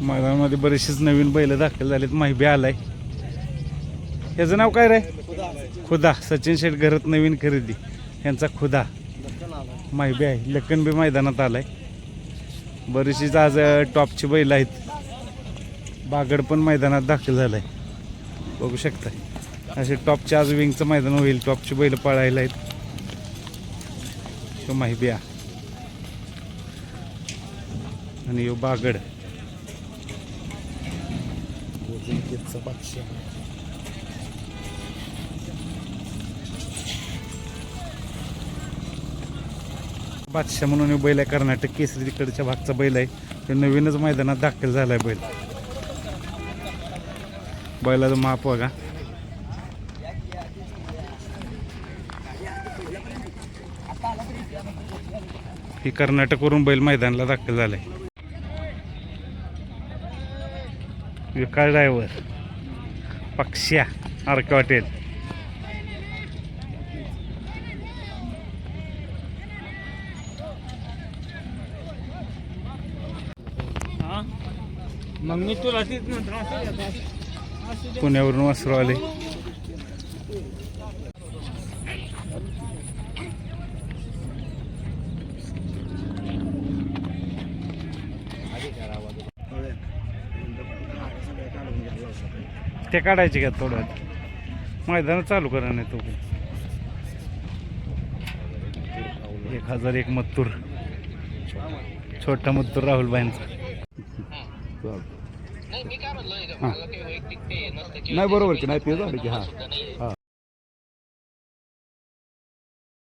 मैदानामध्ये बरेचसेच नवीन बैल दाखल झालेत. माहिती आलाय. याचं नाव काय रे? खुदा. सचिन शेठ घरात नवीन खरेदी. यांचा खुदा. माहिती आहे. लखन बी मैदानात आलाय. बरीचशीच आज टॉपची बैल आहेत. बागड पण मैदानात दाखल झालाय. बघू शकता. असे टॉपचे आज विंगचं मैदान होईल. टॉपची बैल पळायला आहेत. तो माहिती आहे. आणि यो बागड. बादशाह म्हणून हे बैल आहे कर्नाटक केसरी तिकडच्या भागचा बैल आहे. ते नवीनच मैदानात दाखल झालाय बैल. बैलाचं माप बघा. ही कर्नाटकवरून बैल मैदानाला दाखल झालाय. विकास ड्रायव्हर पक्ष्या आरके हॉटेल मग मी तुला. पुण्यावरून वासरू आले ते काढायचे का थोड्यात? मैदान चालू करा नाही तो. एक हजार एक मत्तूर. छोटा मत्तूर राहुल बाईंचा नाही बरोबर की नाही ते झालं की हा. हा.